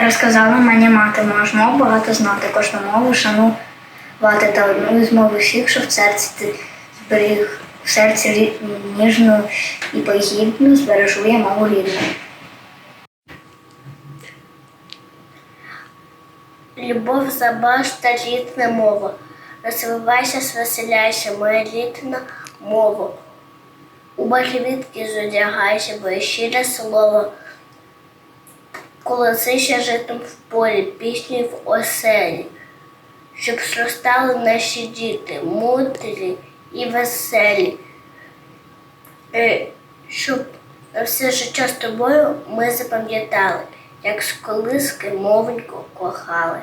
Розказала мені мати, мов багато знати, кожну мову шанувати та одну із мов усіх, що в серці ти зберіг в серці ніжну і погідну збережу я мову рідну. Любов забашта рідна мова. Розвивайся, звеселяйся, моя рідна мова. У барвітки зодягайся, бо щире слово. Колосися житом в полі, пісню в оселі, щоб зростали наші діти, мудрі і веселі, Е, щоб все життя з тобою ми запам'ятали, як з колиски мовеньку кохали.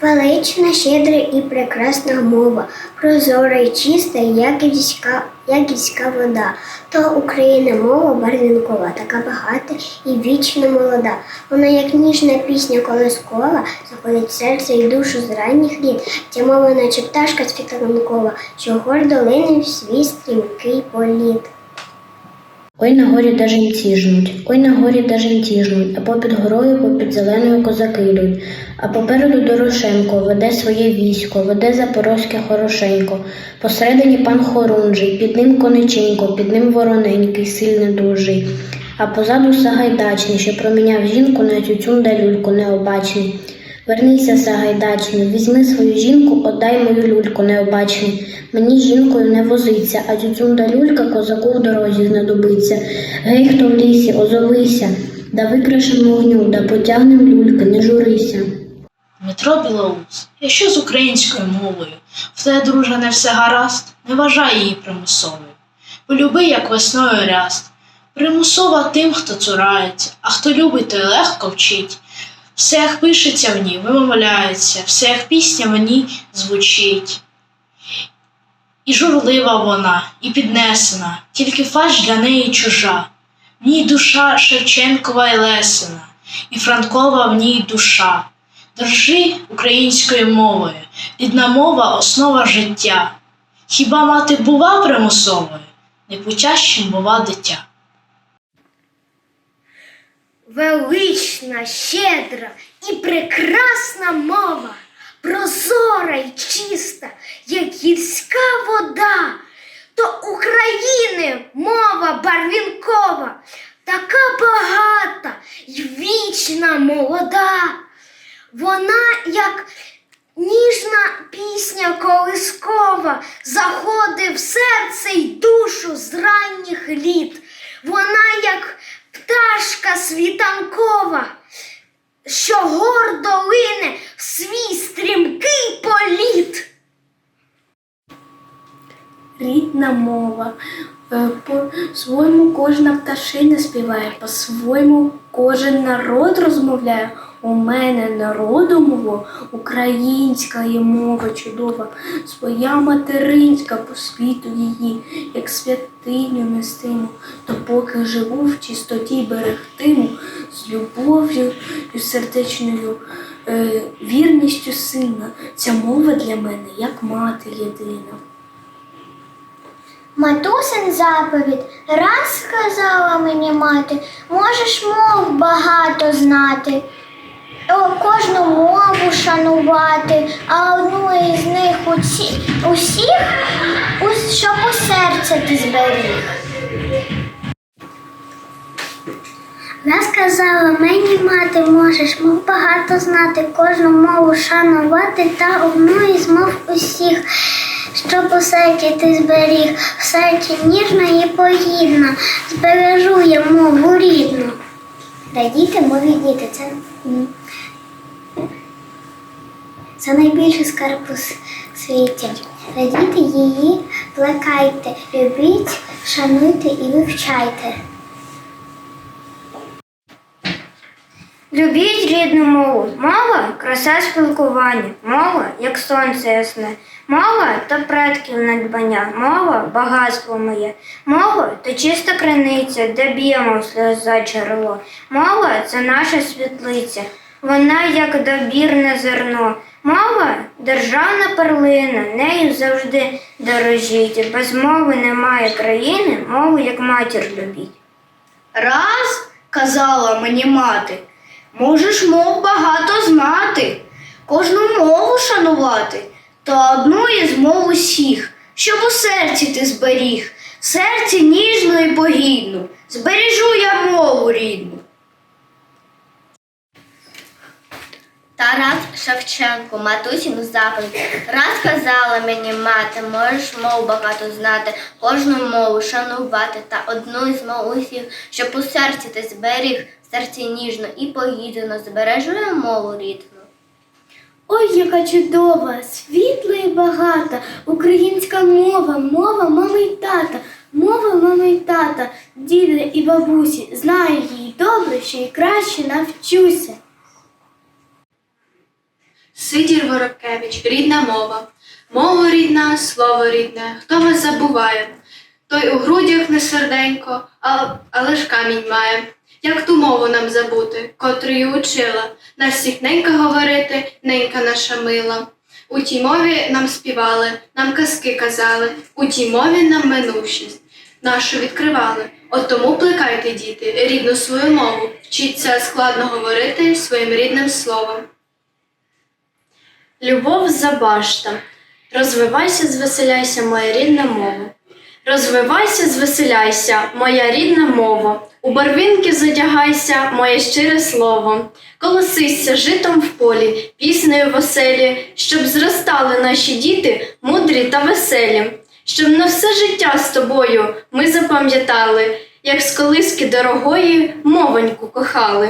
Велична, щедра і прекрасна мова, прозора і чиста, як і гірська, як гірська вода. То Україна мова барвінкова, така багата і вічно молода. Вона, як ніжна пісня колискова, заходить серце і душу з ранніх літ. Ця мова, наче пташка світанкова, що гордо лине свій стрімкий політ. Ой на горі де жінці жнуть, ой на горі де жінці жнуть, а попід горою, попід зеленою козаки йдуть. А попереду Дорошенко веде своє військо, веде запорозьке хорошенько. Посередині пан Хорунжий, під ним кониченько, під ним вороненький, сильний дужий. А позаду Сагайдачний, що проміняв жінку на тютюн люльку необачний. Вернися, Сагайдачний, візьми свою жінку, отдай мою люльку необачний. Мені жінкою не возиться, а тютюн да люлька козаку в дорозі знадобиться. Гей, хто в лісі, озовися, да викришем вогню, да потягнем люльки, не журися. Дмитро Білоус, я що з українською мовою? В тебе, друже, не все гаразд, не вважай її примусовою. Полюби, як весною ряст. Примусова тим, хто цурається, а хто любить, той легко вчить. Все, як пишеться в ній, вимовляється, все, як пісня в ній звучить. І журлива вона, і піднесена, тільки фальш для неї чужа. В ній душа Шевченкова і Лесина, і Франкова в ній душа. Держи українською мовою, рідна мова основа життя. Хіба мати бува примусовою, непутящим бува дитя. Велична, щедра і прекрасна мова, прозора й чиста, як гірська вода, то України мова барвінкова, така багата й вічна молода. Вона, як ніжна пісня колискова, заходить в серце й душу з ранніх літ. Вона, пташка світанкова, що гордо лине в свій стрімкий політ. рідна мова. Е, По-своєму кожна пташина співає, по-своєму кожен народ розмовляє. У мене народу мого українська є мова чудова, своя материнська по світу її, як святиню нестиму, то поки живу в чистоті берегтиму, з любов'ю і сердечною е, вірністю сина. Ця мова для мене як мати єдина. Матусин заповідь раз сказала мені мати, можеш мов багато знати, кожну мову шанувати, а одну із них усі, усіх, щоб у серце ти зберіг. Вона сказала мені мати, можеш мов багато знати, кожну мову шанувати та одну із мов усіх, щоб у серці ти зберіг, в серці ніжна і погідна, збережу я мову рідну. Радіти мові діти, це, це найбільший скарб у світі. Радіти її, плекайте, любіть, шануйте і вивчайте. Любіть рідну мову. Мова краса спілкування. Мова як сонце ясне. Мова то предків надбання. Мова багатство моє. Мова то чиста криниця, де б'ємо сльоза джерело. Мова це наша світлиця. Вона як добірне зерно. Мова державна перлина, нею завжди дорожіть. Без мови немає країни, мову як матір любіть. Раз казала мені мати. Можеш мов багато знати, кожну мову шанувати, та одну із мов усіх, щоб у серці ти зберіг, серці ніжну і погідну, збережу я мову рідну. Тарас Шевченко, матусін заповідь. Раз казала мені мати, можеш мов багато знати, кожну мову шанувати та одну із мов усіх, щоб у серці ти зберіг, серці ніжно і погідно збережу я мову рідну. Ой, яка чудова, світла і багата, українська мова, мова мами й тата, мова мами й тата, діда і бабусі, знаю її добре, ще й краще навчуся. Сидір Воробкевич, рідна мова. Мова рідна, слово рідне. Хто вас забуває? Той у грудях не серденько, але ж камінь має. Як ту мову нам забути, котрою учила, нас всіх ненька говорити, ненька наша мила. У тій мові нам співали, нам казки казали, у тій мові нам минувшість нашу відкривали. От тому плекайте, діти, рідну свою мову, вчіться складно говорити своїм рідним словом. Любов за башта. Розвивайся, звеселяйся, моя рідна мова. Розвивайся, звеселяйся, моя рідна мова. У барвінки задягайся, моє щире слово. Колосися житом в полі, піснею в оселі, щоб зростали наші діти мудрі та веселі, щоб на все життя з тобою ми запам'ятали, як з колиски дорогої мовоньку кохали.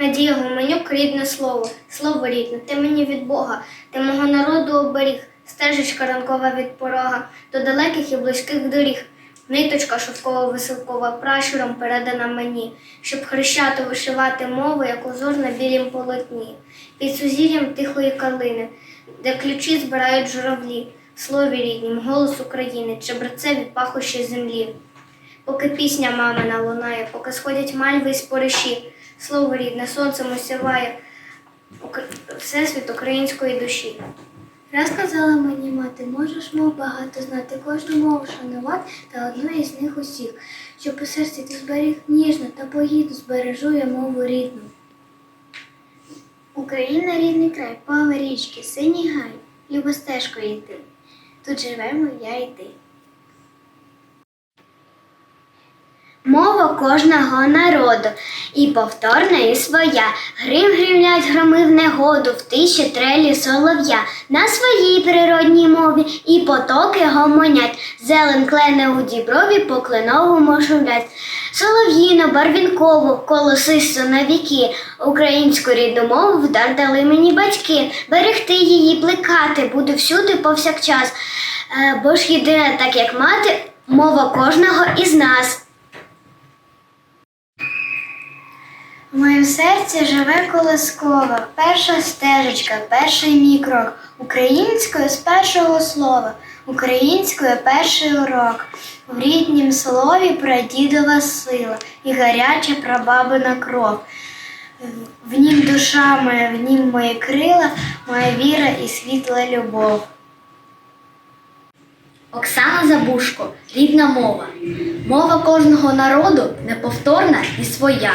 Надія Гуменюк, рідне слово, слово рідне, ти мені від Бога, ти мого народу оберіг, стежечка ранкова від порога, до далеких і близьких доріг. Ниточка шовкова веселкова пращуром передана мені, щоб хрещати вишивати мову, як узор на білім полотні, під сузір'ям тихої калини, де ключі збирають журавлі, слові ріднім, голос України, чебреце від пахощі землі. Поки пісня мамина лунає, поки сходять мальви і спориші, слово рідне сонцем осяває всесвіт української душі. Раз казала мені мати, можеш мов багато знати, кожну мову шанувати та одну із них усіх, щоб у серці ти зберіг ніжно та погідно збережу я мову рідну. Україна рідний край, поле річки, синій гай, любо стежкою йти. Тут живемо я і ти. Мова кожного народу, і повторна, і своя. Грим гримлять громи в негоду, в тиші трелі солов'я. На своїй природній мові і потоки гомонять. Зелен клене у діброві по кленовому шумлять. Солов'їно, барвінкову, колосисто на віки. Українську рідну мову вдар дали мені батьки. Берегти її, плекати, буду всюди повсякчас. Е, Бо ж єдина, так як мати, мова кожного із нас. В моєму серці живе колискова, перша стежечка, перший мій крок. Українською з першого слова, українською перший урок. В ріднім слові прадідова сила і гаряча прабабина кров. В нім душа моя, в нім мої крила, моя віра і світла любов. Оксана Забушко, рідна мова. Мова кожного народу неповторна і своя.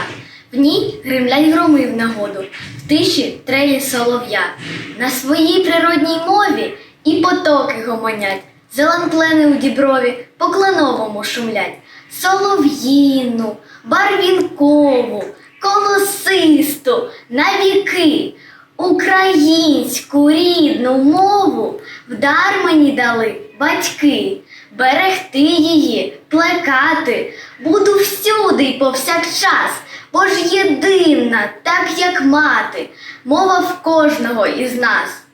В ній гримлять громи в нагоду, в тиші трелі солов'я. На своїй природній мові і потоки гомонять. Зелен клени у діброві по кленовому шумлять. Солов'їну, барвінкову, колосисту, навіки, українську рідну мову в дар мені дали батьки. Берегти її, плекати, буду всюди й повсякчас, бо ж єдина, так як мати, мова в кожного із нас.